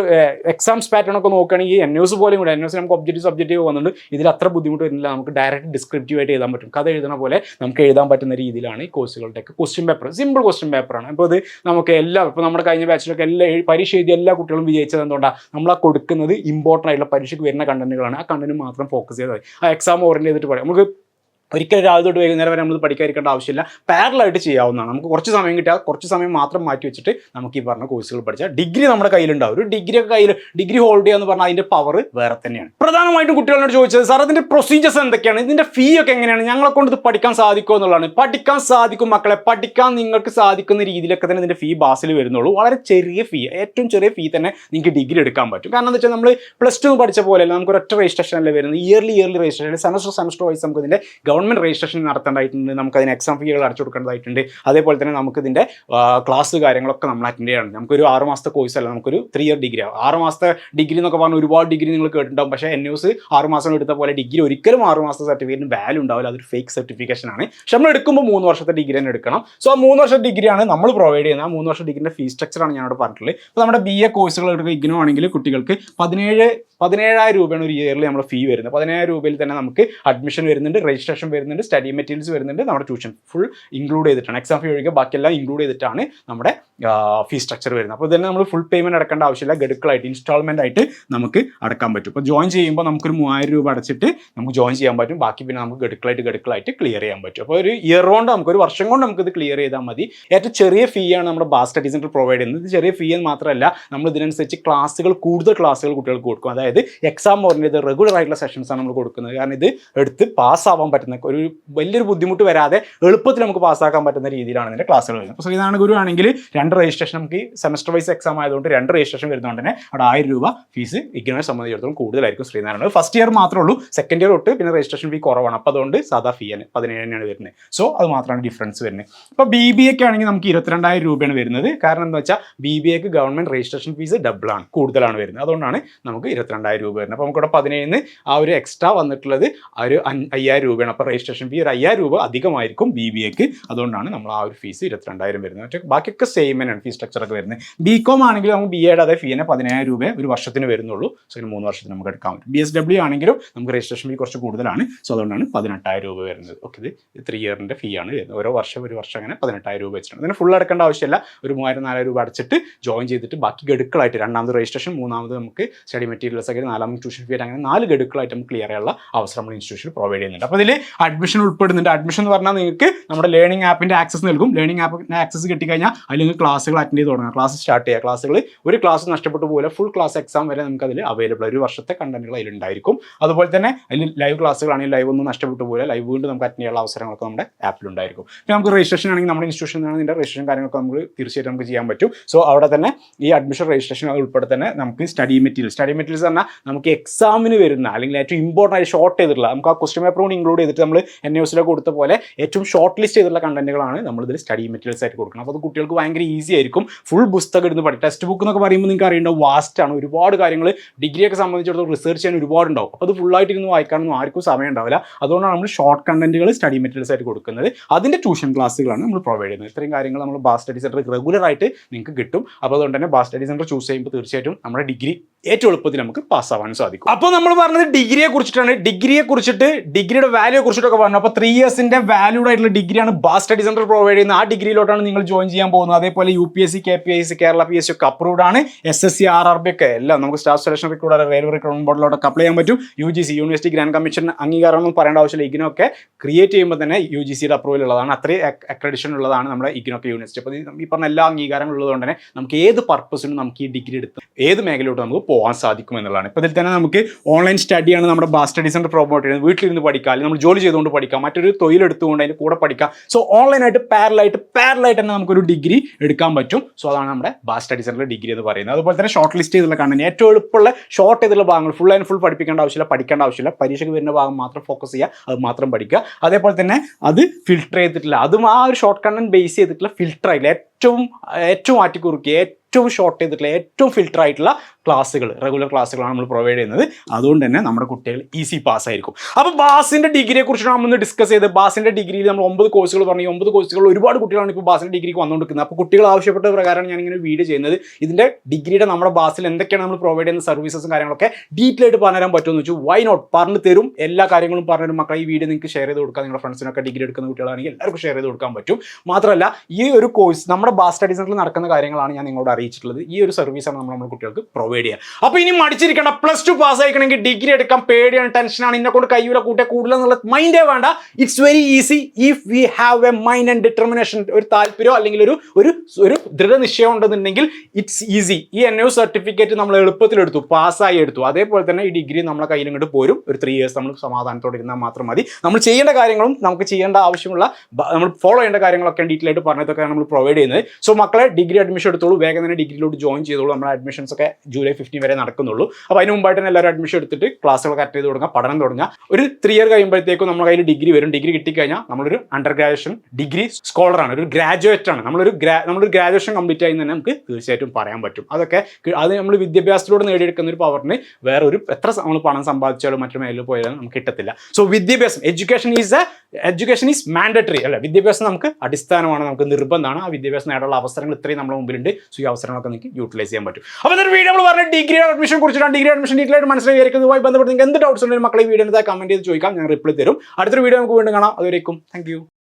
എക്സാംസ് പാറ്റേൺ ഒക്കെ നോക്കുകയാണെങ്കിൽ എൻ പോലും കൂടെ എൻ നമുക്ക് ഒബ്ജക്റ്റീവ് സബ്ജക്റ്റീവ് വന്നിട്ടുണ്ട്. ഇതിൽ അത്ര ബുദ്ധിമുട്ട് വരുന്നില്ല. നമുക്ക് ഡയറക്റ്റ് ഡിസ്ക്രിപ്റ്റീവ് ആയിട്ട് എഴുതാൻ പറ്റും. കഥ എഴുതുന്ന പോലെ നമുക്ക് എഴുതാൻ പറ്റുന്ന രീതിയിലാണ് ഈ കോഴ്സുകളുടെയൊക്കെ ക്വസ്റ്റ്യൻ പേപ്പർ സിമ്പിൾ ക്വസ്റ്റ്യൻ പേപ്പറാണ് അപ്പോൾ ഇത് നമുക്ക് എല്ലാ ഇപ്പോൾ നമ്മുടെ കഴിഞ്ഞ ബാച്ചിലൊക്കെ എല്ലാ പരീക്ഷ എഴുതിയ എല്ലാ കുട്ടികളും വിജയിച്ചത് എന്തുകൊണ്ടാണ് നമ്മൾ ആ കൊടുക്കുന്നത് ഇമ്പോർട്ടന്റ് ആയിട്ടുള്ള പരീക്ഷയ്ക്ക് വരുന്ന കണ്ടന്റുകളാണ് ആ കണ്ടന്റ് മാത്രം ഫോക്കസ് ചെയ്താൽ ആ എക്സാം ഓറിയന്റ് ചെയ്തിട്ട് പറയാം നമുക്ക് ഒരിക്കലും രാവിലെ തൊട്ട് വൈകുന്നേരം വരെ നമ്മൾ പഠിക്കാതിരിക്കേണ്ട ആവശ്യമില്ല. പാരലായിട്ട് ചെയ്യാവുന്നതാണ്. നമുക്ക് കുറച്ച് സമയം കിട്ടിയാൽ കുറച്ച് സമയം മാത്രം മാറ്റി വെച്ചിട്ട് നമുക്ക് ഈ പറഞ്ഞ കോഴ്സുകൾ പഠിച്ചാൽ ഡിഗ്രി നമ്മുടെ കയ്യിലുണ്ടാവും. ഒരു ഡിഗ്രി ഒക്കെ കയ്യിൽ ഡിഗ്രി ഹോൾഡ് ചെയ്യാന്ന് പറഞ്ഞാൽ അതിന്റെ പവർ വേറെ തന്നെയാണ്. പ്രധാനമായിട്ടും കുട്ടികളോട് ചോദിച്ചത് സാർ അതിന്റെ പ്രൊസീജിയേഴ്സ് എന്തൊക്കെയാണ്? ഇതിന്റെ ഫീ ഒക്കെ എങ്ങനെയാണ്? ഞങ്ങളെ കൊണ്ട് ഇത് പഠിക്കാൻ സാധിക്കുമോ എന്നുള്ളതാണ്. പഠിക്കാൻ സാധിക്കും മക്കളെ. പഠിക്കാൻ നിങ്ങൾക്ക് സാധിക്കുന്ന രീതിയിലൊക്കെ തന്നെ ഇതിന്റെ ഫീ ബാസിൽ വരുന്നുള്ളൂ. വളരെ ചെറിയ ഫീ ഏറ്റവും ചെറിയ ഫീ തന്നെ നിങ്ങൾക്ക് ഡിഗ്രി എടുക്കാൻ പറ്റും. കാരണം എന്താ വെച്ചാൽ നമ്മൾ പ്ലസ് ടു പഠിച്ച പോലെയല്ല നമുക്ക് ഒരൊറ്റ രജിസ്ട്രേഷൻ അല്ലേ വരുന്നത്? Yearly yearly registration semester semester wise നമുക്ക് ഇതിന്റെ ഗവൺമെന്റ് രജിസ്ട്രേഷൻ നടത്തേണ്ടതായിട്ടുണ്ട്. നമുക്ക് അതിന് എക്സാം ഫീകൾ അടച്ചു കൊടുക്കേണ്ടതായിട്ടുണ്ട്. അതേപോലെ തന്നെ നമുക്ക് ഇതിന്റെ ക്ലാസ് കാര്യങ്ങളൊക്കെ നമ്മൾ അറ്റൻഡ് ചെയ്യണം. നമുക്കൊരു ആറ് മാസത്തെ കോഴ്സ് അല്ല നമുക്കൊരു ത്രീ ഇയർ ഡിഗ്രി ആവും ആറ് മാസത്തെ ഡിഗ്രി എന്നൊക്കെ പറഞ്ഞാൽ ഒരുപാട് ഡിഗ്രി നിങ്ങൾ കേട്ടിട്ടുണ്ടാവും. പക്ഷേ എൻ ആറ് മാസം എടുത്ത പോലെ ഡിഗ്രി ഒരിക്കലും ആറ് മാസത്തെ സർട്ടിഫിക്കറ്റിന് വാല്യൂ ഉണ്ടാവില്ല. അതൊരു ഫേക്ക് സർട്ടിഫിക്കേഷൻ ആണ്. പക്ഷെ നമ്മൾ എടുക്കുമ്പോൾ മൂന്ന് വർഷത്തെ ഡിഗ്രി തന്നെ എടുക്കണം. സോ ആ മൂന്ന് വർഷത്തെ ഡിഗ്രിയാണ് നമ്മൾ പ്രൊവൈഡ് ചെയ്യുന്നത്. ആ മൂന്ന് വർഷം ഡിഗ്രിന്റെ ഫീസ് സ്ട്രക്ചറാണ് ഞാനോട് പറഞ്ഞിട്ടുള്ളത്. ഇപ്പോൾ നമ്മുടെ ബി എ കോഴ്സുകൾ എടുക്കുക ഇഗ്നോ ആണെങ്കിൽ കുട്ടികൾക്ക് പതിനേഴ് പതിനേഴായിരം രൂപയാണ് ഒരു ഇയറിൽ നമ്മൾ ഫീ വരുന്നത്. പതിനേഴായിരം രൂപയിൽ തന്നെ നമുക്ക് അഡ്മിഷൻ വരുന്നുണ്ട്. രജിസ്ട്രേഷൻ വരുന്നുണ്ട് സ്റ്റഡി മെറ്റീരിയൽസ് വരുന്നുണ്ട് നമ്മുടെ ട്യൂഷൻ ഫുൾ ഇൻക്ലൂഡ് ചെയ്തിട്ടാണ്. എക്സാം ഫീ ഒഴികെ ബാക്കിയെല്ലാം ഇൻക്ലൂഡ് ചെയ്തിട്ടാണ് നമ്മുടെ ഫീ സ്ട്രക്ചർ വരുന്നത്. അപ്പോൾ ഇതിന് നമ്മൾ ഫുൾ പേയ്മെന്റ് അടക്കേണ്ട ആവശ്യമില്ല. ഗഡുക്കളായിട്ട് ഇൻസ്റ്റാൾമെന്റ് ആയിട്ട് നമുക്ക് അടക്കാൻ പറ്റും. അപ്പോൾ ജോയിൻ ചെയ്യുമ്പോൾ നമുക്കൊരു മൂവായിരം രൂപ അടച്ചിട്ട് നമുക്ക് ജോയിൻ ചെയ്യാൻ പറ്റും. ബാക്കി പിന്നെ നമുക്ക് ഗഡുക്കളായിട്ട് ഗഡുക്കളായിട്ട് ക്ലിയർ ചെയ്യാൻ പറ്റും. അപ്പോൾ ഒരു ഇയർ കൊണ്ട് നമുക്ക് ഒരു വർഷം കൊണ്ട് നമുക്ക് ഇത് ക്ലിയർ ചെയ്താൽ മതി. ഏറ്റവും ചെറിയ ഫീ ആണ് നമ്മുടെ ബാസ് സ്റ്റഡി സെന്റർ പ്രൊവൈഡ് ചെയ്യുന്നത്. ഇത് ചെറിയ ഫീ എന്ന് മാത്രമല്ല നമ്മൾ ഇതിനനുസരിച്ച് ക്ലാസ്സുകൾ കൂടുതൽ ക്ലാസ്സുകൾ കുട്ടികൾക്ക് കൊടുക്കും. അതായത് എക്സാം ഓറിയന്റഡ് റെഗുലർ ആയിട്ടുള്ള സെഷൻസ് ആണ് നമ്മൾ കൊടുക്കുന്നത്. കാരണം ഇത് എടുത്ത് പാസ്സാവാൻ പറ്റുന്ന ഒരു വലിയൊരു ബുദ്ധിമുട്ട് വരാതെ എളുപ്പത്തിൽ നമുക്ക് പാസ്സാക്കാൻ പറ്റുന്ന രീതിയിലാണ് ഇതിന്റെ ക്ലാസ്സുകൾ വരുന്നത്. അപ്പോൾ ശ്രീനാരായണ ഗുരു ആണെങ്കിൽ രണ്ട് രജിസ്ട്രേഷൻ നമുക്ക് സെമസ്റ്റർ വൈസ് എക്സാം ആയതുകൊണ്ട് രണ്ട് രജിസ്ട്രേഷൻ വരുന്നതുകൊണ്ട് തന്നെ അവിടെ ആയിരം രൂപ ഫീസ് ഇഗ്നോയെ സംബന്ധിച്ചിടത്തോളം കൂടുതലായിരിക്കും ശ്രീനാരായണ ഫസ്റ്റ് ഇയർ മാത്രമേ ഉള്ളൂ സെക്കൻഡ് ഇയർ തൊട്ട് പിന്നെ രജിസ്ട്രേഷൻ ഫീ കുറവാണ്. അപ്പോൾ അതുകൊണ്ട് സാധാ ഫീ ആണ് പതിനേഴ് തന്നെയാണ് വരുന്നത്. സോ അത് മാത്രമാണ് ഡിഫറൻസ് വരുന്നത്. അപ്പോൾ ബി ബി എക്ക് ആണെങ്കിൽ നമുക്ക് ഇരുപത്തിരണ്ടായിരം രൂപയാണ് വരുന്നത്. കാരണം എന്താ വെച്ചാൽ ബി ബി എക്ക് ഗവൺമെന്റ് രജിസ്ട്രേഷൻ ഫീസ് ഡബിളാണ് കൂടുതലാണ് വരുന്നത്. അതുകൊണ്ടാണ് നമുക്ക് ഇരുപത്തിരണ്ടായിരം രൂപ വരുന്നത്. അപ്പോൾ നമുക്കിവിടെ പതിനേഴിന് ആ ഒരു എക്സ്ട്രാ വന്നിട്ടുള്ളത് ആ ഒരു അയ്യായിരം രൂപയാണ്. അപ്പോൾ രജിസ്ട്രേഷൻ ഫീ ഒരു അയ്യായിരം രൂപ അധികമായിരിക്കും ബി ബി എക്ക് അതുകൊണ്ടാണ് നമ്മൾ ആ ഒരു ഫീസ് ഇരുപത്തിരണ്ടായിരം വരുന്നത്. മറ്റേ ബാക്കിയൊക്കെ സെയിം തന്നെയാണ് ഫീ സ്ട്രക്ചർ ഒക്കെ വരുന്നത്. ബി കോം ആണെങ്കിലും നമുക്ക് ബി എയുടെ അതേ ഫീനെ പതിനായിരം രൂപ ഒരു വർഷത്തിന് വരുന്നുള്ളൂ. സോ ഇതിന് മൂന്ന് വർഷത്തിന് നമുക്ക് എടുക്കാൻ പറ്റും. ബി എസ് ഡബ്ല്യു ആണെങ്കിലും നമുക്ക് രജിസ്ട്രേഷൻ ഫീ കുറച്ച് കൂടുതലാണ്. സോ അതുകൊണ്ടാണ് പതിനെട്ടായിരം രൂപ വരുന്നത്. ഓക്കെ ഇത് ത്രീ ഇയറിന്റെ ഫീ ആണ് വരുന്നത്. ഓരോ വർഷം ഒരു വർഷം അങ്ങനെ പതിനെട്ടായിരം രൂപ വെച്ചിട്ടുണ്ട്. അതിന് ഫുൾ അടക്കേണ്ട ആവശ്യമില്ല. ഒരു മൂവായിരം നാലായിരം രൂപ അടച്ചിട്ട് ജോയിൻ ചെയ്തിട്ട് ബാക്കി ഗഡുക്കളായിട്ട് രണ്ടാമത് രജിസ്ട്രേഷൻ മൂന്നാമത് നമുക്ക് സ്റ്റഡി മെറ്റീരിയൽസ് ഒക്കെ നാലാമത് ട്യൂഷൻ ഫീ അങ്ങനെ നാല് ഗഡുക്കളായിട്ട് നമുക്ക് ക്ലിയർ ചെയ്യാനുള്ള അവസരം നമ്മൾ ഇൻസ്റ്റിറ്റ്യൂഷൻ പ്രൊവൈഡ് ചെയ്യുന്നുണ്ട്. അപ്പോൾ ഇതിൽ അഡ്മിഷൻ ഉൾപ്പെടുന്നുണ്ട്. അഡ്മിഷൻ എന്ന് പറഞ്ഞാൽ നിങ്ങൾക്ക് നമ്മുടെ ലേണിംഗ് ആപ്പിന്റെ ആക്സസ് നൽകും. ലേണിംഗ് ആപ്പിന്റെ ആക്സസ് കിട്ടിക്കഴിഞ്ഞാൽ നിങ്ങൾക്ക് ക്ലാസ്സുകൾ അറ്റൻഡ് ചെയ്ത് തുടങ്ങാം. ക്ലാസ് സ്റ്റാർട്ട് ചെയ്യുക ക്ലാസ്സുകൾ ഒരു ക്ലാസ് നഷ്ടപ്പെട്ടു പോലെ ഫുൾ ക്ലാസ് എക്സാം വരെ നമുക്ക് അതിൽ അവൈലബിൾ ഒരു വർഷത്തെ കണ്ടന്റുകൾ അതിലുണ്ടായിരിക്കും അതുപോലെ തന്നെ അതിൽ ലൈവ് ക്ലാസ്സുകളാണെങ്കിൽ ലൈവ് ഒന്നും നഷ്ടപ്പെട്ടു പോലെ ലൈവ് വീണ്ടും നമുക്ക് അറ്റൻഡ് ചെയ്യാനുള്ള അവസരങ്ങളൊക്കെ നമ്മുടെ ആപ്പിലുണ്ടായിരിക്കും പിന്നെ നമുക്ക് രജിസ്ട്രേഷൻ ആണെങ്കിൽ നമ്മുടെ ഇൻസ്റ്റിറ്റ്യൂഷൻ നിന്നാണ് ഇതിന്റെ രജിസ്ട്രേഷൻ കാര്യങ്ങളൊക്കെ നമുക്ക് തീർച്ചയായിട്ടും നമുക്ക് ചെയ്യാൻ പറ്റും. സോ അവിടെ തന്നെ ഈ അഡ്മിഷൻ രജിസ്ട്രേഷൻ ഉൾപ്പെടെ തന്നെ നമുക്ക് സ്റ്റഡി മെറ്റീരിയൽ സ്റ്റഡി മെറ്റീരിയൽസ് പറഞ്ഞാൽ നമുക്ക് എക്സാമിന് വരുന്ന അല്ലെങ്കിൽ ഏറ്റവും ഇമ്പോർട്ടന്റ് ആയിട്ട് ഷോർട്ട് ചെയ്തിട്ടുള്ള നമുക്ക് ആ ക്വസ്റ്റ്യൻ പേപ്പർ കൂടി ഇൻക്ലൂഡ് ചെയ്തിട്ട് നമ്മൾ എൻ ന്യൂസിലെ കൊടുത്ത പോലെ ഏറ്റവും ഷോർട്ട് ലിസ്റ്റ് ചെയ്തിട്ടുള്ള കണ്ടന്റുകളാണ് നമ്മൾ ഇതിൽ സ്റ്റഡി മെറ്റീരിയൽസ് ആയിട്ട് കൊടുക്കുന്നത്. അപ്പോൾ അത് കുട്ടികൾക്ക് ഭയങ്കര ഈസി ആയിരിക്കും. ഫുൾ പുസ്തകം എടുത്ത് പഠിക്കും ടെക്സ്റ്റ് ബുക്ക് എന്നൊക്കെ പറയുമ്പോൾ നിങ്ങൾക്ക് അറിയേണ്ട വാസ്റ്റ് ആണ്. ഒരുപാട് കാര്യങ്ങൾ ഡിഗ്രിയൊക്കെ സംബന്ധിച്ചിടത്തോളം റിസർച്ച് ചെയ്യാൻ ഒരുപാട് ഉണ്ടാവും അപ്പോൾ അത് ഫുള്ളായിട്ട് ഇരുന്ന് വായിക്കാനൊന്നും ആർക്കും സമയം ഉണ്ടാവില്ല. അതുകൊണ്ടാണ് നമ്മൾ ഷോർട്ട് കണ്ടന്റുകൾ സ്റ്റഡി മെറ്റീരിയൽസ് ആയിട്ട് കൊടുക്കുന്നത്. അതിന്റെ ട്യൂഷൻ ക്ലാസ്സുകളാണ് നമ്മൾ പ്രൊവൈഡ് ചെയ്യുന്നത്. ഇത്രയും കാര്യങ്ങൾ നമ്മൾ ബാസ് സ്റ്റഡി സെന്റർ റെഗുലർ ആയിട്ട് നിങ്ങൾക്ക് കിട്ടും. അപ്പോൾ അതുകൊണ്ട് തന്നെ ബാസ് സ്റ്റഡി സെന്റർ ചൂസ് ചെയ്യുമ്പോൾ തീർച്ചയായിട്ടും നമ്മുടെ ഡിഗ്രി ഏറ്റവും എളുപ്പത്തിൽ നമുക്ക് പാസ്സാവാൻ സാധിക്കും. അപ്പോൾ നമ്മൾ പറഞ്ഞത് ഡിഗ്രിയെ കുറിച്ചിട്ടാണ്. ഡിഗ്രിയെ കുറിച്ചിട്ട് ഡിഗ്രിയുടെ വാല്യൂയെ കുറിച്ചിട്ടൊക്കെ പറഞ്ഞു. അപ്പോൾ ത്രീ ഇയേഴ്സിന്റെ വാല്യൂഡ് ആയിട്ടുള്ള ഡിഗ്രിയാണ് ബാസ് സ്റ്റഡി സെന്റർ പ്രൊവൈഡ് ചെയ്യുന്നത്. ആ ഡിഗ്രിയിലോട്ടാണ് നിങ്ങൾ ജോയിൻ ചെയ്യാൻ പോകുന്നത്. അതേപോലെ U P S C K P S C Kerala P S C ഒക്കെ അപ്രൂവ്ഡ് ആണ്. S S C R R B ഒക്കെ എല്ലാം നമുക്ക് staff selection recruiter railway recruitment ബോർഡിലോട്ടൊക്കെ apply ചെയ്യാൻ പറ്റും. U G C university grant commission അംഗീകാരമൊന്നും പറയേണ്ട ആവശ്യമില്ല. ഇഗ്നൊക്കെ create ചെയ്യുമ്പോൾ തന്നെ യു ജി സിയുടെ അപ്രൂവൽ ഉള്ളതാണ്. അത്രയും അക്രഡിഷൻ ഉള്ളതാണ് നമ്മുടെ ഇഗ്നൊക്കെ യൂണിവേഴ്സിറ്റി അപ്പോൾ ഈ പറഞ്ഞ എല്ലാ അംഗീകാരങ്ങളും ഉള്ളതുകൊണ്ട് തന്നെ നമുക്ക് ഏത് പർപ്പസിനും നമുക്ക് ഈ ഡിഗ്രി എടുത്ത് ഏത് മേഖലയിലോട്ട് നമുക്ക് പോകാൻ സാധിക്കും എന്നുള്ളതാണ്. ഇപ്പോൾ ഇതിൽ തന്നെ നമുക്ക് ഓൺലൈൻ സ്റ്റഡിയാണ് നമ്മുടെ ബാസ് സ്റ്റഡി സെന്റർ പ്രൊമോട്ട് ചെയ്യുന്നത്. വീട്ടിലിരുന്ന് പഠിക്കാം നമ്മൾ ജോലി ചെയ്തുകൊണ്ട് പഠിക്കാം. മറ്റൊരു തൊഴിലെടുത്തുകൊണ്ട് അതിന്റെ കൂടെ പഠിക്കാം. സോ ഓൺലൈനായിട്ട് പാരലായിട്ട് പാരലായിട്ട് തന്നെ നമുക്കൊരു ഡിഗ്രി എടുക്കാൻ പറ്റും. സോ അതാണ് നമ്മുടെ ബാസ് സ്റ്റഡി സെന്ററിൽ ഡിഗ്രി എന്ന് പറയുന്നത്. അതുപോലെ തന്നെ ഷോർട്ട് ലിസ്റ്റ് ചെയ്തുള്ള കണ്ടന്റ് ഏറ്റവും എളുപ്പമുള്ള ഷോർട്ട് ചെയ്തുള്ള ഭാഗങ്ങൾ ഫുൾ ആൻഡ് ഫുൾ പഠിപ്പിക്കേണ്ട ആവശ്യമില്ല പഠിക്കേണ്ട ആവശ്യമില്ല. പരീക്ഷയ്ക്ക് വരുന്ന ഭാഗം മാത്രം ഫോക്കസ് ചെയ്യുക അത് മാത്രം പഠിക്കുക. അതേപോലെ തന്നെ അത് ഫിൽട്ടർ ചെയ്തിട്ടില്ല. അതും ആ ഒരു ഷോർട്ട് കണ്ടന്റ് ബേസ് ചെയ്തിട്ടുള്ള ഫിൽട്ടർ ആയില്ല. ഏറ്റവും ഏറ്റവും ആറ്റിക്കുറുക്കി ഏറ്റവും ഷോർട്ട് ചെയ്തിട്ടുള്ള ഏറ്റവും ഫിൽട്ടർ ആയിട്ടുള്ള ക്ലാസ്സുകൾ റെഗുലർ ക്ലാസ്സുകളാണ് നമ്മൾ പ്രൊവൈഡ് ചെയ്യുന്നത്. അതുകൊണ്ട് തന്നെ നമ്മുടെ കുട്ടികൾ ഈസി പാസ് ആയിരിക്കും. അപ്പോൾ ബാസിന്റെ ഡിഗ്രിയെ കുറിച്ചാണ് നമ്മൾ ഡിസ്കസ് ചെയ്ത് ബാസിന്റെ ഡിഗ്രിയിൽ നമ്മൾ ഒമ്പത് കോഴ്സുകൾ പറഞ്ഞു. ഒമ്പത് കോഴ്സുകൾ ഒരുപാട് കുട്ടികളാണ് ഇപ്പോൾ ബാസിന്റെ ഡിഗ്രിക്ക് വന്നുകൊണ്ടിരിക്കുന്നത് അപ്പോൾ കുട്ടികൾ ആവശ്യപ്പെട്ട പ്രകാരമാണ് ഞാൻ ഇങ്ങനെ വീഡിയോ ചെയ്യുന്നത്. ഇതിന്റെ ഡിഗ്രിയുടെ നമ്മുടെ ബാസിൽ എന്തൊക്കെയാണ് നമ്മൾ പ്രൊവൈഡ് ചെയ്യുന്ന സർവീസസും കാര്യങ്ങളൊക്കെ ഡീറ്റെയിൽ ആയിട്ട് പറഞ്ഞുതരാൻ പറ്റുമെന്ന് വെച്ചു. വൈ നോട്ട് പറഞ്ഞു തരും. എല്ലാ കാര്യങ്ങളും പറഞ്ഞു മക്കളെ ഈ വീഡിയോ നിങ്ങൾക്ക് ഷെയർ ചെയ്ത് കൊടുക്കാം നിങ്ങളുടെ ഫ്രണ്ട്സിനൊക്കെ ഡിഗ്രി എടുക്കുന്ന കുട്ടികളാണെങ്കിൽ എല്ലാവർക്കും ഷെയർ ചെയ്ത് കൊടുക്കാൻ പറ്റും. മാത്രമല്ല ഈ ഒരു കോഴ്സ് നമ്മുടെ ബാസ് സ്റ്റഡി നടക്കുന്ന കാര്യങ്ങളാണ് ഞാൻ നിങ്ങളോട് അറിയിച്ചിട്ടുള്ളത് ഈ ഒരു സർവീസാണ് നമ്മൾ നമ്മുടെ കുട്ടികൾക്ക് പ്രൊവൈഡ് ചെയ്യുക അപ്പോൾ ഇനി മടിച്ചിരിക്കണം പ്ലസ് ടു പാസ് ആയിക്കണമെങ്കിൽ ഡിഗ്രി എടുക്കാൻ പേടിയാണ് ടെൻഷനാണ് ഇന്നെ കൊണ്ട് കൈയുടെ കൂട്ടിയ കൂടുതൽ എന്നുള്ള മൈൻഡേ വേണ്ട. It's very easy if we have a mind and determination ഒരു താല്പര്യം അല്ലെങ്കിൽ ഒരു ഒരു ഒരു ദൃഢനിശ്ചയം ഉണ്ടെന്നുണ്ടെങ്കിൽ ഇറ്റ്സ് ഈസി ഈ എൻ യു സർട്ടിഫിക്കറ്റ് നമ്മൾ എളുപ്പത്തിൽ എടുത്തു പാസ്സായി എടുത്തു. അതേപോലെ തന്നെ ഈ ഡിഗ്രി നമ്മളെ കയ്യിൽ ഇങ്ങോട്ട് പോരും. ഒരു ത്രീ ഇയേഴ്സ് നമ്മൾ സമാധാനത്തോടെ ഇരുന്നാൽ മാത്രം മതി. നമ്മൾ ചെയ്യേണ്ട കാര്യങ്ങളും നമുക്ക് ചെയ്യേണ്ട ആവശ്യമുള്ള നമ്മൾ ഫോളോ ചെയ്യേണ്ട കാര്യങ്ങളൊക്കെ ഡീറ്റെയിൽ ആയിട്ട് പറഞ്ഞതൊക്കെയാണ് നമ്മൾ പ്രൊവൈഡ് ചെയ്യുന്നത്. സോ മക്കളെ ഡിഗ്രി അഡ്മിഷൻ എടുത്തോളൂ വേഗം തന്നെ ഡിഗ്രിയിലോട്ട് ജോയിൻ ചെയ്തോളൂ. നമ്മുടെ അഡ്മിഷൻസ് ഒക്കെ ജൂലൈ ഫിഫ്റ്റീൻ വരെ നടക്കുന്നുള്ളൂ. അപ്പോൾ അതിന് മുമ്പായിട്ട് തന്നെ എല്ലാവരും അഡ്മിഷൻ എടുത്തിട്ട് ക്ലാസ്സുകളൊക്കെ അറ്റൻഡ് ചെയ്ത് തുടങ്ങുക പഠനം തുടങ്ങുക ഒരു ത്രീ ഇയർ കഴിയുമ്പോഴത്തേക്കും നമ്മുടെ കയ്യിൽ ഡിഗ്രി വരും. ഡിഗ്രി കിട്ടിക്കഴിഞ്ഞാൽ നമ്മളൊരു അണ്ടർ ഗ്രാജുവേഷൻ ഡിഗ്രി സ്കോളറാണ് ഒരു ഗ്രാജുവേറ്റ് ആണ്. നമ്മളൊരു ഗ്രാ നമ്മളൊരു ഗ്രാജുവേഷൻ കംപ്ലീറ്റ് ആയി തന്നെ നമുക്ക് തീർച്ചയായിട്ടും പറയാൻ പറ്റും. അതൊക്കെ അത് നമ്മൾ വിദ്യാഭ്യാസത്തിലൂടെ നേടിയെടുക്കുന്ന ഒരു പവറിന് വേറെ ഒരു എത്ര നമ്മൾ പണം സമ്പാദിച്ചാലും മറ്റു മേലിൽ പോയാലും നമുക്ക് കിട്ടത്തില്ല. സോ വിദ്യാഭ്യാസം education is a education is mandatory അല്ല? വിദ്യാഭ്യാസം നമുക്ക് അടിസ്ഥാനമാണ് നമുക്ക് നിർബന്ധമാണ്. ആ വിദ്യാഭ്യാസം നേടാനുള്ള അവസരങ്ങൾ ഇത്രയും നമ്മുടെ മുമ്പിലുണ്ട്. സോ ഈ അവസരങ്ങളൊക്കെ നിങ്ങൾക്ക് യൂട്ടിലൈസ് ചെയ്യാൻ പറ്റും. അപ്പോൾ ഇതൊരു വീഡിയോ നമ്മൾ പറഞ്ഞ ഡിഗ്രി അഡ്മിഷൻ കുറിച്ചിട്ടാണ് ഡിഗ്രി അഡ്മിഷൻ ഡീറ്റെയിൽ ആയിട്ട് ഇതുമായി ബന്ധപ്പെട്ട് നിങ്ങൾക്ക് എന്ത് ഡൗട്ട്സ് ഉണ്ടെങ്കിലും മക്കളെ വീഡിയോ എന്താ കമന്റ് ചെയ്ത് ചോദിക്കാം. ഞാൻ റിപ്ലൈ തരും. അടുത്തൊരു വീഡിയോ നമുക്ക് വീണ്ടും കാണാം. അതുവരേക്കും. താങ്ക്